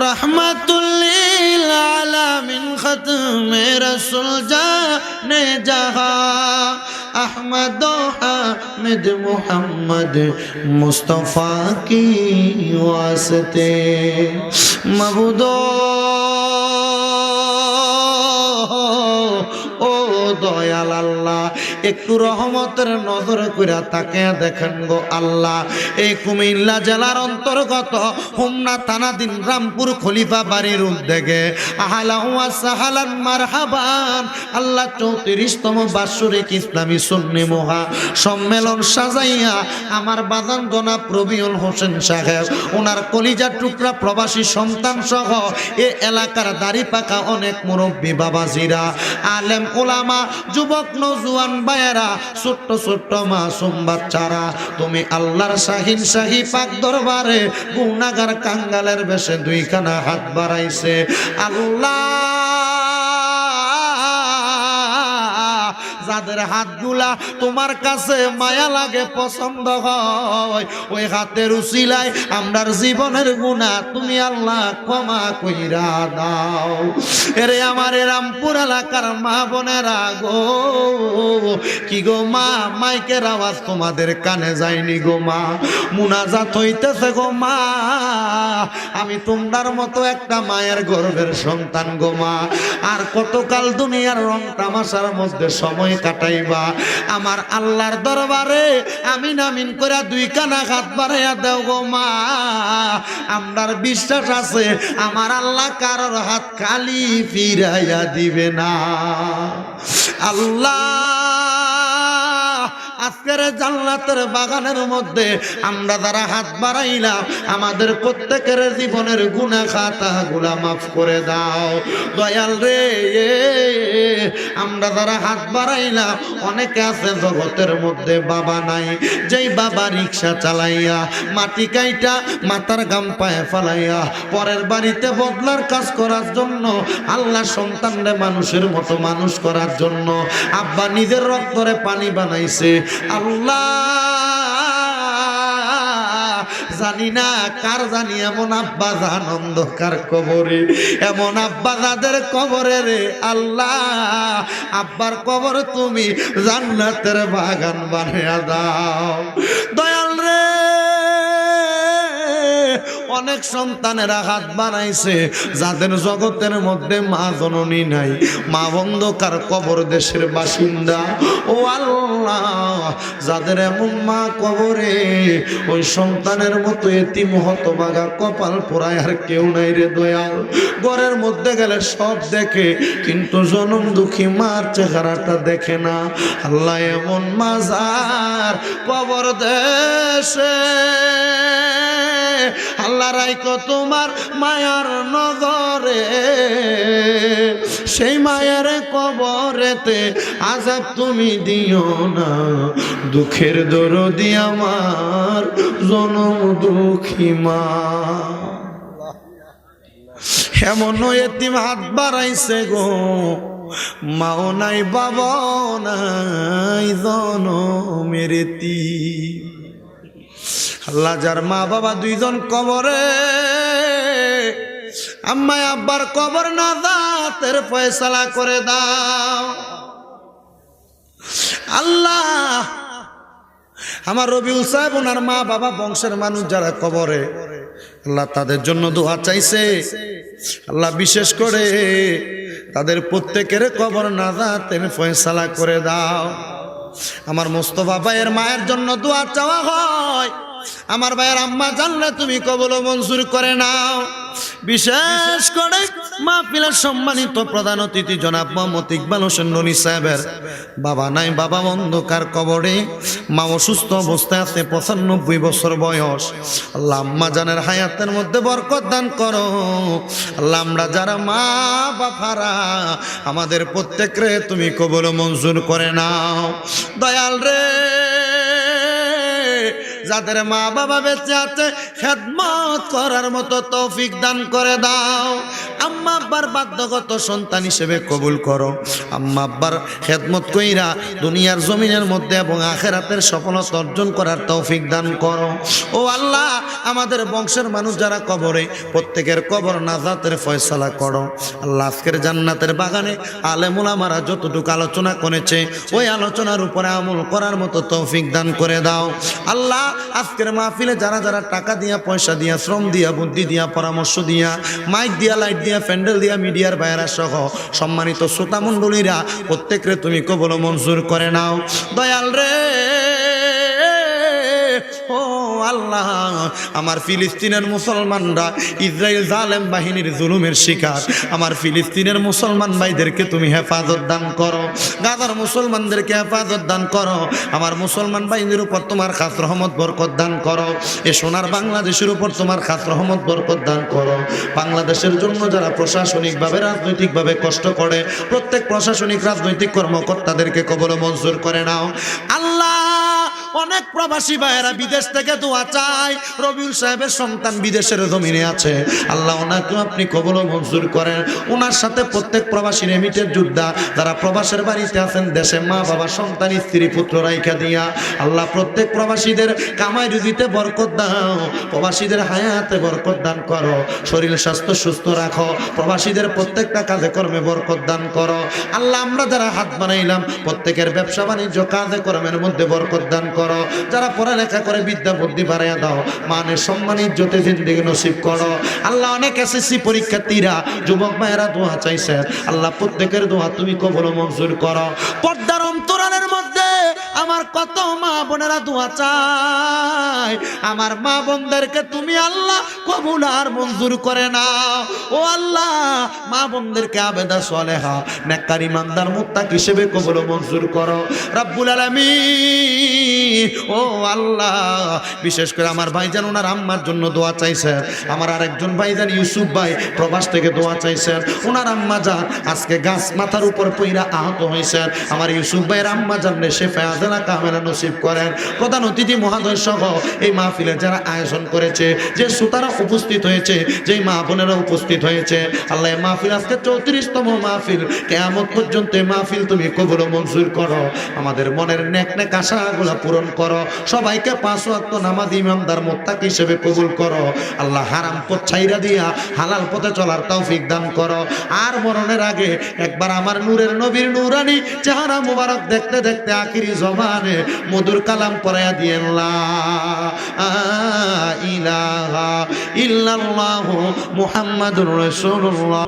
রহমতুল্লিল আলামিন খতম রসুল জানে জাহা আহমদ হামিদ মোহাম্মদ মুস্তফা কি ওয়াসতে। মবুদো ও দয়াল আল্লাহ একটু রহমতের নজর করে তাকে দেখেন গো আল্লাহ। এই কুমিল্লা জেলার অন্তর্গত হোমনা থানাদিন রামপুর খলিফা বাড়ির উদ্যোগে আহালা ওয়া সাহালান মারহাবান। আল্লাহ চৌত্রিশতম বাৎসরিক ইসলামী সুন্নি মহা সম্মেলন সাজাইয়া আমার বাদান গোনা প্রবিউল হোসেন সাহেব ওনার কলিজার টুকরা প্রবাসী সন্তান সহ এ এলাকার দাড়ি পাকা অনেক মুরব্বী বাবাজিরা, আলেম ওলামা, যুবক নজুয়ান বায়েরা ছোট্ট ছোট্ট মাসুম বাচ্চারা, তুমি আল্লাহর শাহিন শাহি পাক দরবারে গুনাগার কাঙ্গালের বেশে দুইখানা হাত বাড়াইছে। আল্লাহ যাদের হাতগুলা তোমার কাছে মায়া লাগে পছন্দ হয়। ওই হাতের উচিলায় আমরার জীবনের গুণা তুমি আল্লাহ ক্ষমা কইরা দাও। এরে আমার রামপুর এলাকার মা বোনেরা গো, কি গো মা? মাইকের আওয়াজ তোমাদের কানে যায়নি গো মা। মুনাজাত হইতেছে গো মা। আমি তোমরার মতো একটা মায়ের গর্ভের সন্তান গো মা। আর কতকাল দুনিয়ার রং তামাশার মধ্যে সময় কাটাইবা। আমার আল্লাহর দরবারে আমিন আমিন করে দুই কানা হাত বাড়াইয়া দেও গো মা। আমরার বিশ্বাস আছে, আমার আল্লাহ কারোর হাত খালি ফিরাইয়া দিবে না। আল্লাহ আজকের জান্নাতের বাগানের মধ্যে আমরা যারা হাত বাড়াইলাম, আমাদের প্রত্যেকের জীবনের গুণা খাতা গুলা মাফ করে দাও। দয়াল রে আমরা যারা হাত বাড়াইলাম, অনেকে আছে জগতের মধ্যে বাবা নাই, যেই বাবা রিক্সা চালাইয়া মাটি কাইটা মাথার গাম পায়ে ফালাইয়া পরের বাড়িতে বদলার কাজ করার জন্য, আল্লাহ সন্তানরে মানুষের মতো মানুষ করার জন্য, আব্বা নিজের রক্তরে পানি বানাইছে জানি না কার, জানি এমন আব্বা কবরে, এমন কবরে রে আব্বার কবর তুমি জান্নাতের বাগান বানিয়ে দাও। দয়াল অনেক সন্তানেরা হাত বানাইছে যাদের জগতের মধ্যে মা জননী নাই, মা বন্ধকার কবর দেশের বাসিন্দা। ও আল্লাহ, যাদের এমন মা কবরে, ওই সন্তানের মতো এতি হতবাগা কপাল পোড়ায় আর কেউ নাই রে দয়াল। ঘরের মধ্যে গেলে সব দেখে, কিন্তু জনম দুঃখী মার চেহারাটা দেখে না। আল্লাহ এমন মাজার কবর দেশে আল্লাহ রাইকো তোমার মায়ার নগরে সেই মায়ের কবরেতে আজাব তুমি দিও না। দুঃখের দরদি আমার, জনম দুঃখী মা। এমন এতিম হাত বাড়াইছে গো। মাও নাই, বাবাও নাই, জনমের আল্লাহ যার মা বাবা দুইজন কবরে। আম্মায় আব্বার কবর না দাতের ফয়সালা করে দাও। আল্লাহ, আমার রবিউল সাহেব ওনার মা বাবা বংশের মানুষ যারা কবরে, আল্লাহ তাদের জন্য দোয়া চাইছে। আল্লাহ বিশেষ করে তাদের প্রত্যেকের কবর না দাঁতের ফয়সালা করে দাও। আমার মোস্তফা ভাইয়ের মায়ের জন্য দোয়া চাওয়া হয়। আমার ভাইয়ের আম্মা জানলে তুমি কবল মঞ্জুর করে নাও। বিশেষ করে মাহফিলের সম্মানিত প্রধান অতিথি জনাব মোহাম্মদ ইকবাল হোসেন রনি সাহেবের। বাবা নাই, বাবা অন্ধকার কবরে, মা অসুস্থ অবস্থায় আছে, পঁচানব্বই বছর বয়স। আম্মা জানের হায়াতের মধ্যে বরকত দান করো। আল্লাহ যারা মা বাবারা আমাদের প্রত্যেকরে তুমি কবল মঞ্জুর করে নাও। দয়াল রে যাদের মা বাবা বেঁচে আছে খেদমত করার মতো তৌফিক দান করে দাও। আম্মা আব্বার বাধ্যগত সন্তান হিসেবে কবুল করো। আম্মা আব্বার খেদমত কইরা দুনিয়ার জমিনের মধ্যে এবং আখেরাতের সফলতা অর্জন করার তৌফিক দান করো। ও আল্লাহ, আমাদের বংশের মানুষ যারা কবরে, প্রত্যেকের কবর নাজাতের ফয়সালা করো। আল্লাহ আজকের জান্নাতের বাগানে আলেমুল আমারা যতটুকু আলোচনা করেছে, ওই আলোচনার উপরে আমল করার মতো তৌফিক দান করে দাও। আল্লাহ, আজকের মাহফিলে যারা যারা টাকা দিয়া, পয়সা দিয়া, শ্রম দিয়া, বুদ্ধি দিয়া, পরামর্শ দিয়া, মাইক দিয়া, লাইট দিয়া প্যান্ডেল দিয়া মিডিয়ার বাইরা সহ সম্মানিত শ্রোতা মন্ডলীরা প্রত্যেকরে তুমি কবল মঞ্জুর করে নাও। দয়াল রে! আল্লাহ, আমার ফিলিস্তিনের মুসলমানরা ইসরায়েল জালেম বাহিনীর জুলুমের শিকার। আমার ফিলিস্তিনের মুসলমান ভাইদেরকে তুমি হেফাজত দান করো। গাদার মুসলমানদেরকে হেফাজত দান করো। আমার মুসলমান বাহিনীর উপর তোমার খাস রহমত, বরকত দান করো। এ সোনার বাংলাদেশের উপর তোমার খাস রহমত, বরকত দান করো। বাংলাদেশের জন্য যারা প্রশাসনিকভাবে, রাজনৈতিকভাবে কষ্ট করে, প্রত্যেক প্রশাসনিক, রাজনৈতিক কর্মকর্তাদেরকে কবল মঞ্জুর করে নাও। আল্লাহ অনেক প্রবাসী ভাইয়েরা বিদেশ থেকে দোয়া চায়। রবিউল সাহেবের সন্তান বিদেশের জমিনে আছে। আল্লাহ ওনাকে আপনি কবল মঞ্জুর করেন। ওনার সাথে প্রত্যেক প্রবাসী রেমিটের যোদ্ধা। যারা প্রবাসের বাড়িতে আছেন, দেশে মা, বাবা, সন্তান, স্ত্রী, পুত্র রাইখা দিয়া। আল্লাহ প্রত্যেক প্রবাসীদের কামাই রুজিতে বরকত দাও। প্রবাসীদের হায়াতে বরকত দান করো। শরীর স্বাস্থ্য সুস্থ রাখো। প্রবাসীদের প্রত্যেকটা কাজে কর্মে বরকত দান করো। আল্লাহ আমরা যারা হাত বানাইলাম, প্রত্যেকের ব্যবসা বাণিজ্য কাজে কর্মের মধ্যে বরকত দান করো। যারা পড়ালেখা করে বিদ্যা বুদ্ধি বাড়াইয়া দাও মানে সম্মান, ইজ্জতে জিন্দিগি নসিব করো। আল্লাহ অনেক এসএসসি পরীক্ষার্থীরা যুবক মায়েরা দোয়া চাইছে আল্লাহ প্রত্যেকের দোয়া তুমি কবল মঞ্জুর করো। পর্দার অন্তরালের মধ্যে আমার কত মা বোনেরা দোয়া চায়। আমার মা বোনদেরকে তুমি আল্লাহ কবুল আর মঞ্জুর করে না ও আল্লাহ, মা বোনদেরকে আবেদা সলেহা, নেককার ইমানদার, মুত্তাক হিসেবে কবুল মঞ্জুর করো। রাব্বুল আলামিন, ও আল্লাহ, বিশেষ করে আমার ভাইজান ওনার আম্মার জন্য দোয়া চাইছেন। আমার আরেকজন ভাইজান ইউসুফ ভাই প্রবাস থেকে দোয়া চাইছেন। ওনার আম্মা যান, আজকে গাছ মাথার উপর পইরা আহত হয়েছেন। আমার ইউসুফ ভাইয়ের আম্মা জানলে সে ফেয়াজেলা কামেলা নসিব করেন। প্রধান অতিথি মহাদয় সহ এই মাহফিলে যারা আয়োজন করেছে, যে শ্রোতারা উপস্থিত হয়েছে, যেই মা বোনেরা উপস্থিত হয়েছে, আল্লাহ মাহফিল আজকে চৌত্রিশতম মাহফিল। কেয়ামত পর্যন্ত এই মাহফিল তুমি কবুল মঞ্জুর করো। আমাদের মনের নেক নেক আশাগুলা পূরণ করো। সবাইকে পাঁচ ওয়াক্ত নামাজ ইমামদার মোত্তাক হিসেবে কবুল করো। আল্লাহ হারাম পথ ছাইরা দিয়া হালাল পথে চলার তৌফিক দান করো। আর মরণের আগে একবার আমার নূরের নবীর নূরানি চেহারা মুবারক দেখতে দেখতে আখিরি জবানে মধুর কালাম পড়াইয়া দিয়েন লা ইলাহা ইল্লাল্লাহু মুহাম্মাদুর রাসূলুল্লাহ।